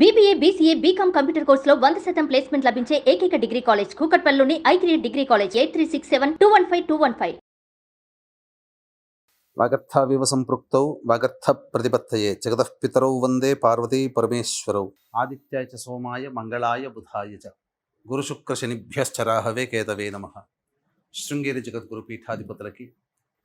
BBA BCA BCom computer కోర్సులో వంద శాతం ప్లేస్మెంట్ లభించే ఏకైక degree college కూకట్పల్లిలోని I three degree college eight three six seven two one five two one five వాగర్థావివ సంపృక్తౌ వాగర్థ ప్రతిపత్తయే జగతః పితరౌ వందే పార్వతీ పరమేశ్వరౌ. ఆదిత్యాయ చ సోమాయ మంగళాయ బుధాయ చ. గురుశుక్ర శనిభ్యశ్చరాహవే కేతవే నమ. శృంగేరి జగద్గురు పీఠాధిపతులకి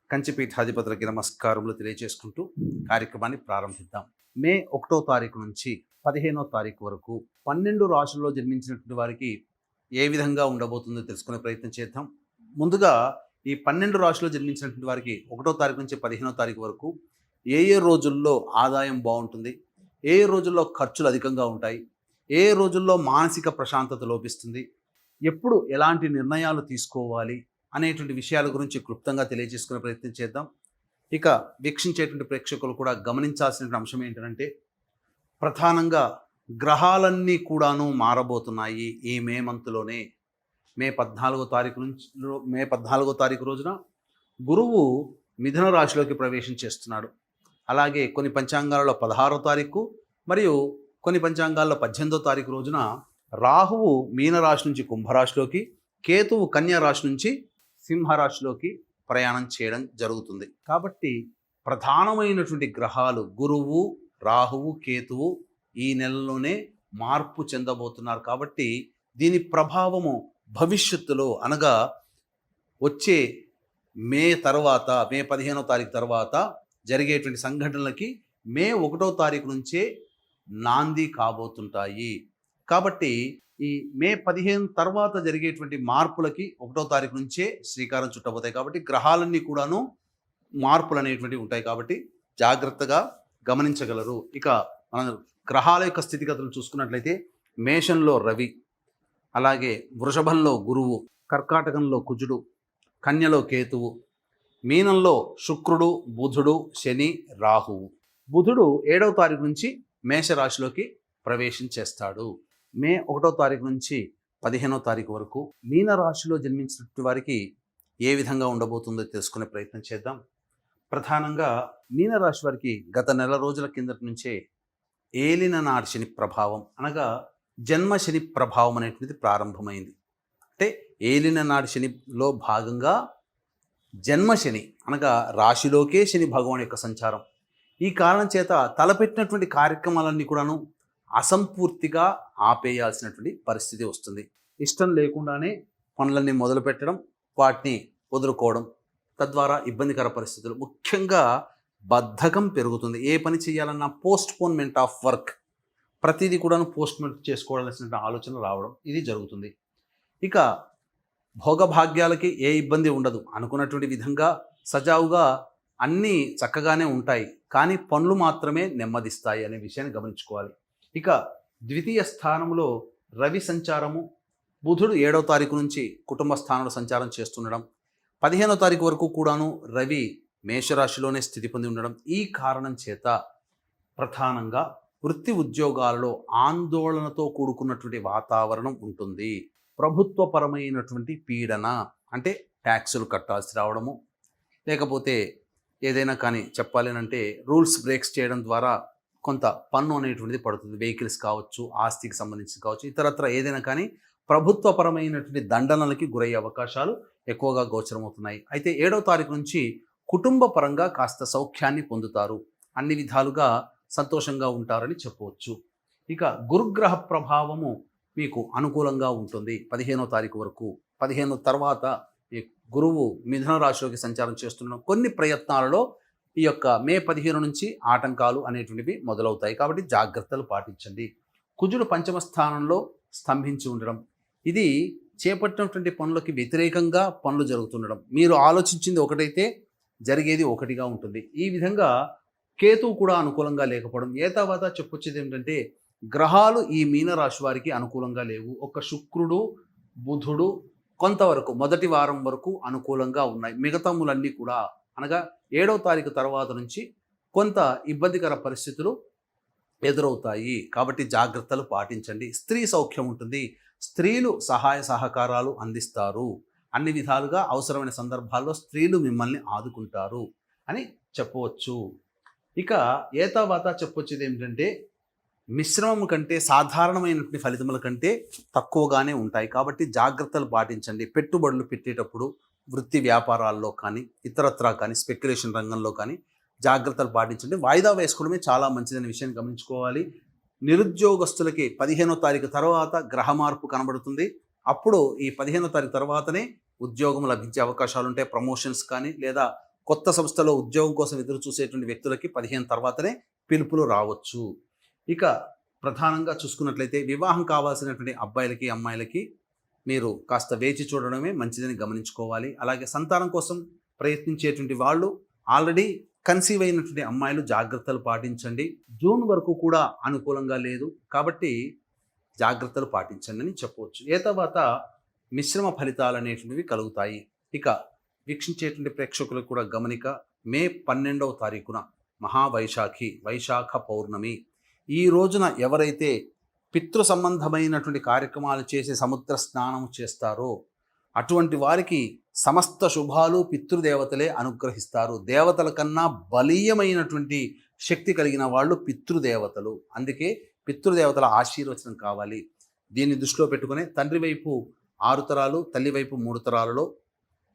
కంచి పీఠాధిపతులకి నమస్కారములు తెలియజేసుకుంటూ కార్యక్రమాన్ని ప్రారంభిద్దాం. మే ఒకటో తారీఖు నుంచి పదిహేనో తారీఖు వరకు పన్నెండు రాశుల్లో జన్మించినటువంటి వారికి ఏ విధంగా ఉండబోతుందో తెలుసుకునే ప్రయత్నం చేద్దాం. ముందుగా ఈ పన్నెండు రాశుల్లో జన్మించినటువంటి వారికి ఒకటో తారీఖు నుంచి పదిహేనో తారీఖు వరకు ఏ ఏ రోజుల్లో ఆదాయం బాగుంటుంది? ఏ ఏ రోజుల్లో ఖర్చులు అధికంగా ఉంటాయి? ఏ ఏ రోజుల్లో మానసిక ప్రశాంతత లోపిస్తుంది? ఎప్పుడు ఎలాంటి నిర్ణయాలు తీసుకోవాలి అనేటువంటి విషయాల గురించి క్లుప్తంగా తెలియజేసుకునే ప్రయత్నం చేద్దాం. ఇక వీక్షించేటువంటి ప్రేక్షకులు కూడా గమనించాల్సిన అంశం ఏంటంటే ప్రధానంగా గ్రహాలన్నీ కూడాను మారబోతున్నాయి ఈ మే మంత్లోనే. మే పద్నాలుగో తారీఖు నుంచి మే పద్నాలుగో తారీఖు రోజున గురువు మిథున రాశిలోకి ప్రవేశం చేస్తున్నాడు. అలాగే కొన్ని పంచాంగాలలో పదహారో తారీఖు మరియు కొన్ని పంచాంగాల్లో పద్దెనిమిదో తారీఖు రోజున రాహువు మీనరాశి నుంచి కుంభరాశిలోకి కేతువు కన్యా రాశి నుంచి సింహరాశిలోకి ప్రయాణం చేయడం జరుగుతుంది. కాబట్టి ప్రధానమైనటువంటి గ్రహాలు గురువు రాహువు కేతువు ఈ నెలలోనే మార్పు చెందబోతున్నారు కాబట్టి దీని ప్రభావము భవిష్యత్తులో అనగా వచ్చే మే తర్వాత మే పదిహేనో తారీఖు తర్వాత జరిగేటువంటి సంఘటనలకి మే ఒకటో తారీఖు నుంచే నాంది కాబోతుంటాయి. కాబట్టి ఈ మే పదిహేను తర్వాత జరిగేటువంటి మార్పులకి ఒకటో తారీఖు నుంచే శ్రీకారం చుట్టబోతాయి. కాబట్టి గ్రహాలన్నీ కూడాను మార్పులు అనేటువంటివి ఉంటాయి కాబట్టి జాగ్రత్తగా గమనించగలరు. ఇక మన గ్రహాల యొక్క స్థితిగతులు చూసుకున్నట్లయితే మేషంలో రవి అలాగే వృషభంలో గురువు కర్కాటకంలో కుజుడు కన్యలో కేతువు మీనంలో శుక్రుడు బుధుడు శని రాహువు. బుధుడు ఏడవ తారీఖు నుంచి మేషరాశిలోకి ప్రవేశం చేస్తాడు. మే ఒకటో తారీఖు నుంచి పదిహేనో తారీఖు వరకు మీన రాశిలో జన్మించినటువంటి వారికి ఏ విధంగా ఉండబోతుందో తెలుసుకునే ప్రయత్నం చేద్దాం. ప్రధానంగా మీనరాశి వారికి గత నెల రోజుల కిందటి నుంచే ఏలిన నాటి శని ప్రభావం అనగా జన్మ శని ప్రభావం అనేటువంటిది ప్రారంభమైంది. అంటే ఏలిన నాటి శనిలో భాగంగా జన్మ శని అనగా రాశిలోకే శని భగవాన్ యొక్క సంచారం. ఈ కారణం చేత తలపెట్టినటువంటి కార్యక్రమాలన్నీ కూడాను అసంపూర్తిగా ఆపేయాల్సినటువంటి పరిస్థితి వస్తుంది. ఇష్టం లేకుండానే పనులన్నీ మొదలు పెట్టడం వాటిని వదులుకోవడం తద్వారా ఇబ్బందికర పరిస్థితులు. ముఖ్యంగా బద్ధకం పెరుగుతుంది. ఏ పని చేయాలన్నా పోస్ట్ పోన్మెంట్ ఆఫ్ వర్క్ ప్రతిదీ కూడాను పోస్ట్మెంట్ చేసుకోవాల్సిన ఆలోచన రావడం ఇది జరుగుతుంది. ఇక భోగభాగ్యాలకి ఏ ఇబ్బంది ఉండదు. అనుకున్నటువంటి విధంగా సజావుగా అన్నీ చక్కగానే ఉంటాయి. కానీ పనులు మాత్రమే నెమ్మదిస్తాయి అనే విషయాన్ని గమనించుకోవాలి. ఇక ద్వితీయ స్థానంలో రవి సంచారము. బుధుడు ఏడవ తారీఖు నుంచి కుటుంబ స్థానంలో సంచారం చేస్తుండడం. పదిహేనో తారీఖు వరకు కూడాను రవి మేషరాశిలోనే స్థితి పొంది ఉండడం ఈ కారణం చేత ప్రధానంగా వృత్తి ఉద్యోగాలలో ఆందోళనతో కూడుకున్నటువంటి వాతావరణం ఉంటుంది. ప్రభుత్వపరమైనటువంటి పీడన అంటే ట్యాక్సులు కట్టాల్సి రావడము లేకపోతే ఏదైనా కానీ చెప్పాలి అంటే రూల్స్ బ్రేక్స్ చేయడం ద్వారా కొంత పన్ను అనేటువంటిది పడుతుంది. వెహికల్స్ కావచ్చు ఆస్తికి సంబంధించి కావచ్చు ఇతరత్ర ఏదైనా కానీ ప్రభుత్వపరమైనటువంటి దండనలకి గురయ్యే అవకాశాలు ఎక్కువగా గోచరమవుతున్నాయి. అయితే ఏడవ తారీఖు నుంచి కుటుంబ పరంగా కాస్త సౌఖ్యాన్ని పొందుతారు. అన్ని విధాలుగా సంతోషంగా ఉంటారని చెప్పవచ్చు. ఇక గురుగ్రహ ప్రభావము మీకు అనుకూలంగా ఉంటుంది. పదిహేనో తారీఖు వరకు పదిహేను తర్వాత ఈ గురువు మిథున రాశిలోకి సంచారం చేస్తున్న కొన్ని ప్రయత్నాలలో ఈ యొక్క మే పదిహేను నుంచి ఆటంకాలు అనేటువంటివి మొదలవుతాయి. కాబట్టి జాగ్రత్తలు పాటించండి. కుజుడు పంచమ స్థానంలో స్తంభించి ఉండడం ఇది చేపట్టినటువంటి పనులకి వ్యతిరేకంగా పనులు జరుగుతుండడం. మీరు ఆలోచించింది ఒకటైతే జరిగేది ఒకటిగా ఉంటుంది. ఈ విధంగా కేతువు కూడా అనుకూలంగా లేకపోవడం. ఏ తర్వాత చెప్పొచ్చేది ఏంటంటే గ్రహాలు ఈ మీనరాశి వారికి అనుకూలంగా లేవు. ఒక శుక్రుడు బుధుడు కొంతవరకు మొదటి వారం వరకు అనుకూలంగా ఉన్నాయి. మిగతాములన్నీ కూడా అనగా ఏడవ తారీఖు తర్వాత నుంచి కొంత ఇబ్బందికర పరిస్థితులు ఎదురవుతాయి. కాబట్టి జాగ్రత్తలు పాటించండి. స్త్రీ సౌఖ్యం ఉంటుంది. స్త్రీలు సహాయ సహకారాలు అందిస్తారు. అన్ని విధాలుగా అవసరమైన సందర్భాల్లో స్త్రీలు మిమ్మల్ని ఆదుకుంటారు అని చెప్పవచ్చు. ఇక ఏ చెప్పొచ్చేది ఏమిటంటే మిశ్రమం కంటే సాధారణమైనటువంటి ఫలితముల కంటే తక్కువగానే ఉంటాయి. కాబట్టి జాగ్రత్తలు పాటించండి. పెట్టుబడులు పెట్టేటప్పుడు వృత్తి వ్యాపారాల్లో కానీ ఇతరత్రా కానీ స్పెక్యులేషన్ రంగంలో కానీ జాగ్రత్తలు పాటించండి. వాయిదా వేసుకోవడమే చాలా మంచిదనే విషయాన్ని గమనించుకోవాలి. నిరుద్యోగస్తులకి పదిహేనో తారీఖు తర్వాత గ్రహ మార్పు కనబడుతుంది. అప్పుడు ఈ పదిహేనో తారీఖు తర్వాతనే ఉద్యోగం లభించే అవకాశాలు ఉంటాయి ప్రమోషన్స్ కానీ లేదా కొత్త సంస్థలో ఉద్యోగం కోసం ఎదురు చూసేటువంటి వ్యక్తులకి పదిహేను తర్వాతనే పిలుపులు రావచ్చు. ఇక ప్రధానంగా చూసుకున్నట్లయితే వివాహం కావాల్సినటువంటి అబ్బాయిలకి అమ్మాయిలకి మీరు కాస్త వేచి చూడడమే మంచిదని గమనించుకోవాలి. అలాగే సంతానం కోసం ప్రయత్నించేటువంటి వాళ్ళు ఆల్రెడీ కన్సీవ్ అయినటువంటి అమ్మాయిలు జాగ్రత్తలు పాటించండి. జూన్ వరకు కూడా అనుకూలంగా లేదు. కాబట్టి జాగ్రత్తలు పాటించండి అని చెప్పవచ్చు. ఏ తర్వాత మిశ్రమ ఫలితాలు అనేటువంటివి కలుగుతాయి. ఇక వీక్షించేటువంటి ప్రేక్షకులకు కూడా గమనిక మే పన్నెండవ తారీఖున మహావైశాఖి వైశాఖ పౌర్ణమి. ఈ రోజున ఎవరైతే పితృ సంబంధమైనటువంటి కార్యక్రమాలు చేసి సముద్ర స్నానం చేస్తారో అటువంటి వారికి సమస్త శుభాలు పితృదేవతలే అనుగ్రహిస్తారు. దేవతల కన్నా బలీయమైనటువంటి శక్తి కలిగిన వాళ్ళు పితృదేవతలు. అందుకే పితృదేవతల ఆశీర్వచనం కావాలి. దీన్ని దృష్టిలో పెట్టుకుని తండ్రి వైపు ఆరు తరాలు తల్లి వైపు మూడు తరాలలో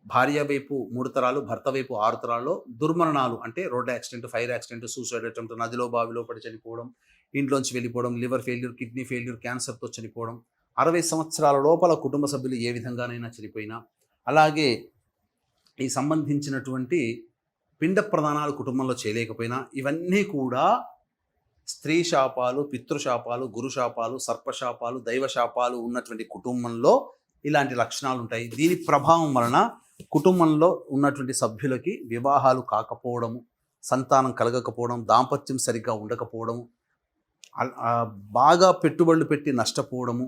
భార్య వైపు మూడు తరాలు భర్త వైపు ఆరు తరాల్లో దుర్మరణాలు అంటే road accident fire accident suicide attempt నదిలో బావిలో పడి చనిపోవడం ఇంట్లోంచి వెళ్ళిపోవడం లివర్ ఫెయిల్యూర్ కిడ్నీ ఫెయిల్యూర్ క్యాన్సర్తో చనిపోవడం అరవై సంవత్సరాల లోపల కుటుంబ సభ్యులు ఏ విధంగానైనా చనిపోయినా అలాగే ఈ సంబంధించినటువంటి పిండ ప్రధానాలు కుటుంబంలో చేయలేకపోయినా ఇవన్నీ కూడా స్త్రీ శాపాలు పితృశాపాలు గురుశాపాలు సర్పశాపాలు దైవశాపాలు ఉన్నటువంటి కుటుంబంలో ఇలాంటి లక్షణాలు ఉంటాయి. దీని ప్రభావం వలన కుటుంబంలో ఉన్నటువంటి సభ్యులకి వివాహాలు కాకపోవడము సంతానం కలగకపోవడం దాంపత్యం సరిగ్గా ఉండకపోవడము బాగా పెట్టుబడులు పెట్టి నష్టపోవడము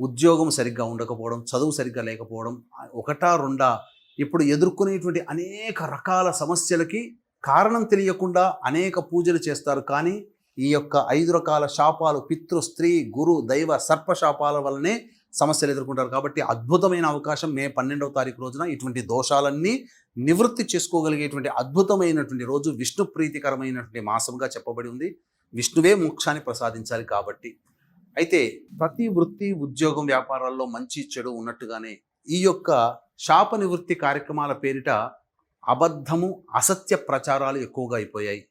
ఉద్యోగం సరిగ్గా ఉండకపోవడం చదువు సరిగ్గా లేకపోవడం ఒకటా రెండా ఇప్పుడు ఎదుర్కొనేటువంటి అనేక రకాల సమస్యలకి కారణం తెలియకుండా అనేక పూజలు చేస్తారు. కానీ ఈ యొక్క ఐదు రకాల శాపాలు పితృ స్త్రీ గురు దైవ సర్ప శాపాల వల్లనే సమస్యలు ఎదుర్కొంటారు. కాబట్టి అద్భుతమైన అవకాశం మే పన్నెండవ తారీఖు రోజున ఇటువంటి దోషాలన్నీ నివృత్తి చేసుకోగలిగేటువంటి అద్భుతమైనటువంటి రోజు విష్ణు ప్రీతికరమైనటువంటి మాసంగా చెప్పబడి ఉంది. విష్ణువే మోక్షాన్ని ప్రసాదించాలి కాబట్టి అయితే ప్రతి వృత్తి ఉద్యోగం వ్యాపారాల్లో మంచి చెడు ఉన్నట్టుగానే ఈ యొక్క శాప నివృత్తి కార్యక్రమాల పేరిట అబద్ధము అసత్య ప్రచారాలు ఎక్కువగా అయిపోయాయి.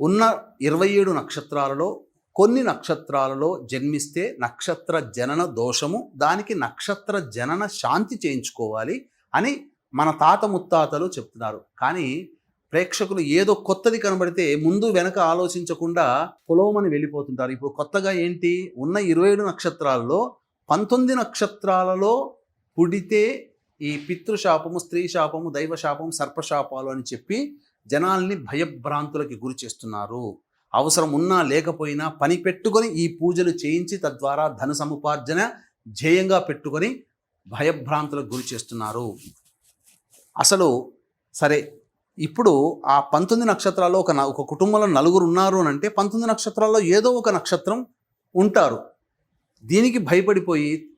ఉన్న ఇరవై ఏడు నక్షత్రాలలో కొన్ని నక్షత్రాలలో జన్మిస్తే నక్షత్ర జనన దోషము దానికి నక్షత్ర జనన శాంతి చేయించుకోవాలి అని మన తాత ముత్తాతలు చెప్తున్నారు. కానీ ప్రేక్షకులు ఏదో కొత్తది కనబడితే ముందు వెనక ఆలోచించకుండా పొలవమని వెళ్ళిపోతుంటారు. ఇప్పుడు కొత్తగా ఏంటి? ఉన్న ఇరవై ఏడు నక్షత్రాలలో పంతొమ్మిది నక్షత్రాలలో పుడితే ఈ పితృశాపము స్త్రీ శాపము దైవ శాపము సర్పశాపాలు అని చెప్పి జనాల్ని భయభ్రాంతులకి గురి చేస్తున్నారు. అవసరం ఉన్నా లేకపోయినా పని పెట్టుకొని ఈ పూజలు చేయించి తద్వారా ధన సముపార్జన ధ్యేయంగా పెట్టుకొని భయభ్రాంతులకు గురి చేస్తున్నారు. అసలు సరే ఇప్పుడు ఆ పంతొమ్మిది నక్షత్రాల్లో ఒక ఒక కుటుంబంలో నలుగురు ఉన్నారు అని అంటే పంతొమ్మిది నక్షత్రాల్లో ఏదో ఒక నక్షత్రం ఉంటారు. దీనికి భయపడిపోయి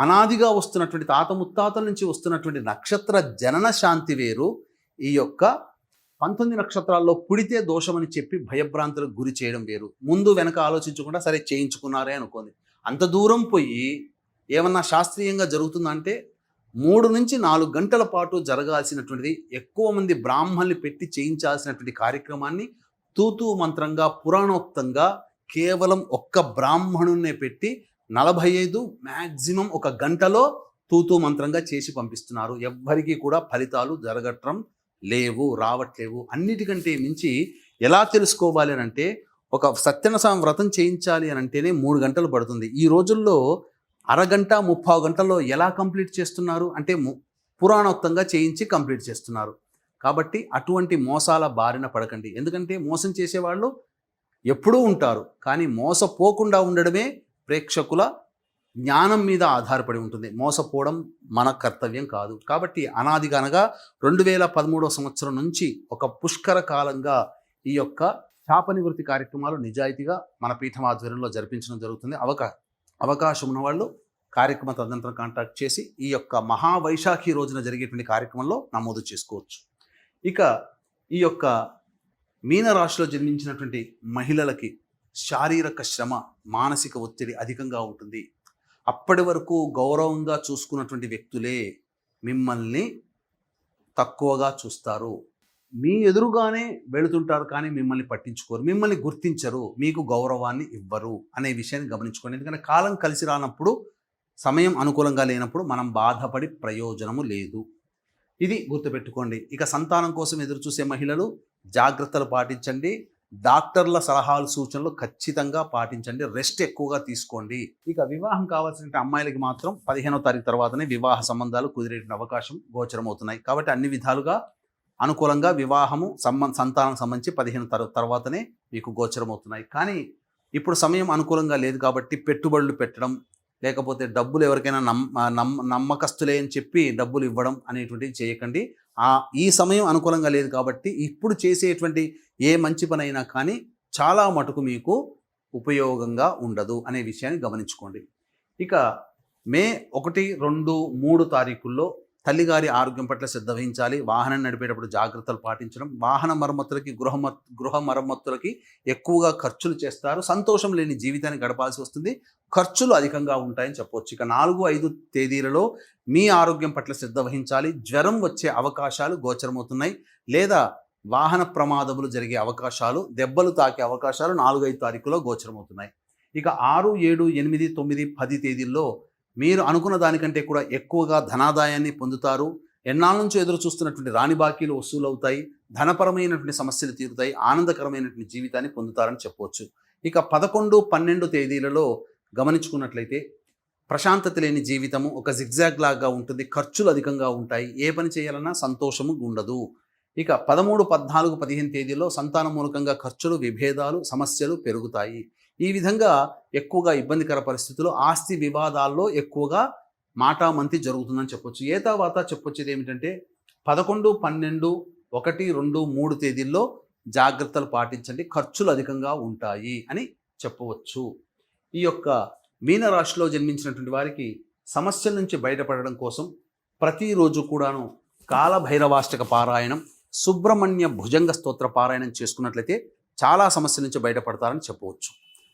అనాదిగా వస్తున్నటువంటి తాత ముత్తాతల నుంచి వస్తున్నటువంటి నక్షత్ర జనన శాంతి వేరు. ఈ యొక్క పంతొమ్మిది నక్షత్రాల్లో పుడితే దోషమని చెప్పి భయభ్రాంతులకు గురి చేయడం వేరు. ముందు వెనక ఆలోచించకుండా సరే చేయించుకున్నారే అనుకోండి. అంత దూరం పోయి ఏమన్నా శాస్త్రీయంగా జరుగుతుందంటే మూడు నుంచి నాలుగు గంటల పాటు జరగాల్సినటువంటిది ఎక్కువ మంది బ్రాహ్మణులు పెట్టి చేయించాల్సినటువంటి కార్యక్రమాన్ని తూతూ మంత్రంగా పురాణోక్తంగా కేవలం ఒక్క బ్రాహ్మణున్నే పెట్టి నలభై ఐదు మ్యాక్సిమం ఒక గంటలో తూతూ మంత్రంగా చేసి పంపిస్తున్నారు. ఎవ్వరికీ కూడా ఫలితాలు జరగటం లేవు రావట్లేవు. అన్నిటికంటే మించి ఎలా తెలుసుకోవాలి అని అంటే ఒక సత్యనసాం వ్రతం చేయించాలి అని అంటేనే మూడు గంటలు పడుతుంది. ఈ రోజుల్లో అరగంట ముప్పావు గంటల్లో ఎలా కంప్లీట్ చేస్తున్నారు? అంటే ము- పురాణోక్తంగా చేయించి కంప్లీట్ చేస్తున్నారు. కాబట్టి అటువంటి మోసాల బారిన పడకండి. ఎందుకంటే మోసం చేసేవాళ్ళు ఎప్పుడూ ఉంటారు. కానీ మోసపోకుండా ఉండడమే ప్రేక్షకుల జ్ఞానం మీద ఆధారపడి ఉంటుంది. మోసపోవడం మన కర్తవ్యం కాదు. కాబట్టి అనాదిగా అనగా రెండు వేల పదమూడవ సంవత్సరం నుంచి ఒక పుష్కర కాలంగా ఈ యొక్క శాప నివృత్తి కార్యక్రమాలు నిజాయితీగా మన పీఠం ఆధ్వర్యంలో జరిపించడం జరుగుతుంది. అవకా అవకాశం ఉన్నవాళ్ళు కార్యక్రమ తదనంతరం కాంటాక్ట్ చేసి ఈ యొక్క మహావైశాఖి రోజున జరిగేటువంటి కార్యక్రమంలో నమోదు చేసుకోవచ్చు. ఇక ఈ యొక్క మీనరాశిలో జన్మించినటువంటి మహిళలకి శారీరక శ్రమ మానసిక ఒత్తిడి అధికంగా ఉంటుంది. అప్పటి వరకు గౌరవంగా చూసుకున్నటువంటి వ్యక్తులే మిమ్మల్ని తక్కువగా చూస్తారు. మీ ఎదురుగానే వెళుతుంటారు కానీ మిమ్మల్ని పట్టించుకోరు మిమ్మల్ని గుర్తించరు మీకు గౌరవాన్ని ఇవ్వరు అనే విషయాన్ని గమనించుకోండి. ఎందుకంటే కాలం కలిసి రానప్పుడు సమయం అనుకూలంగా లేనప్పుడు మనం బాధపడి ప్రయోజనము లేదు. ఇది గుర్తుపెట్టుకోండి. ఇక సంతానం కోసం ఎదురు చూసే మహిళలు జాగ్రత్తలు పాటించండి. డాక్టర్ల సలహాలు సూచనలు ఖచ్చితంగా పాటించండి. రెస్ట్ ఎక్కువగా తీసుకోండి. ఇక వివాహం కావాల్సిన అమ్మాయిలకి మాత్రం పదిహేనో తారీఖు తర్వాతనే వివాహ సంబంధాలు కుదిరేట అవకాశం గోచరమవుతున్నాయి. కాబట్టి అన్ని విధాలుగా అనుకూలంగా వివాహము సంబంధ సంతానం సంబంధించి పదిహేను తర తర్వాతనే మీకు గోచరమవుతున్నాయి. కానీ ఇప్పుడు సమయం అనుకూలంగా లేదు కాబట్టి పెట్టుబడులు పెట్టడం లేకపోతే డబ్బులు ఎవరికైనా నమ్మ నమ్మకస్తులే అని చెప్పి డబ్బులు ఇవ్వడం అనేటువంటివి చేయకండి. ఆ ఈ సమయం అనుకూలంగా లేదు కాబట్టి ఇప్పుడు చేసేటువంటి ఏ మంచి పని అయినా కానీ చాలా మటుకు మీకు ఉపయోగంగా ఉండదు అనే విషయాన్ని గమనించుకోండి. ఇక మే ఒకటి రెండు మూడు తారీఖుల్లో తల్లిగారి ఆరోగ్యం పట్ల శ్రద్ధ వహించాలి. వాహనం నడిపేటప్పుడు జాగ్రత్తలు పాటించడం. వాహన మరమ్మతులకి గృహ గృహ మరమ్మతులకి ఎక్కువగా ఖర్చులు చేస్తారు. సంతోషం లేని జీవితాన్ని గడపాల్సి వస్తుంది. ఖర్చులు అధికంగా ఉంటాయని చెప్పవచ్చు ఇక నాలుగు ఐదు తేదీలలో మీ ఆరోగ్యం పట్ల శ్రద్ధ వహించాలి. జ్వరం వచ్చే అవకాశాలు గోచరమవుతున్నాయి. లేదా వాహన ప్రమాదములు జరిగే అవకాశాలు దెబ్బలు తాకే అవకాశాలు నాలుగు ఐదు తారీఖులో గోచరమవుతున్నాయి. ఇక ఆరు ఏడు ఎనిమిది తొమ్మిది పది తేదీల్లో మీరు అనుకున్న దానికంటే కూడా ఎక్కువగా ధనాదాయాన్ని పొందుతారు. ఎన్నాళ్ళ నుంచి ఎదురు చూస్తున్నటువంటి రాణి బాకీలు వసూలు అవుతాయి ధనపరమైనటువంటి సమస్యలు తీరుతాయి. ఆనందకరమైనటువంటి జీవితాన్ని పొందుతారని చెప్పవచ్చు ఇక పదకొండు పన్నెండు తేదీలలో గమనించుకున్నట్లయితే ప్రశాంతత లేని జీవితము ఒక జిగ్జాగ్ లాగా ఉంటుంది. ఖర్చులు అధికంగా ఉంటాయి. ఏ పని చేయాలన్నా సంతోషము ఉండదు ఇక పదమూడు పద్నాలుగు పదిహేను తేదీలో సంతాన మూలకంగా ఖర్చులు విభేదాలు సమస్యలు పెరుగుతాయి. ఈ విధంగా ఎక్కువగా ఇబ్బందికర పరిస్థితులు ఆస్తి వివాదాల్లో ఎక్కువగా మాటామంతి జరుగుతుందని చెప్పొచ్చు. ఏ తర్వాత చెప్పొచ్చేది ఏమిటంటే పదకొండు పన్నెండు ఒకటి రెండు మూడు తేదీల్లో జాగ్రత్తలు పాటించండి. ఖర్చులు అధికంగా ఉంటాయి అని చెప్పవచ్చు. ఈ యొక్క మీనరాశిలో జన్మించినటువంటి వారికి సమస్యల నుంచి బయటపడడం కోసం ప్రతిరోజు కూడాను కాలభైరవాష్టక పారాయణం సుబ్రహ్మణ్య భుజంగ స్తోత్ర పారాయణం చేసుకున్నట్లయితే చాలా సమస్యల నుంచి బయటపడతారని చెప్పవచ్చు.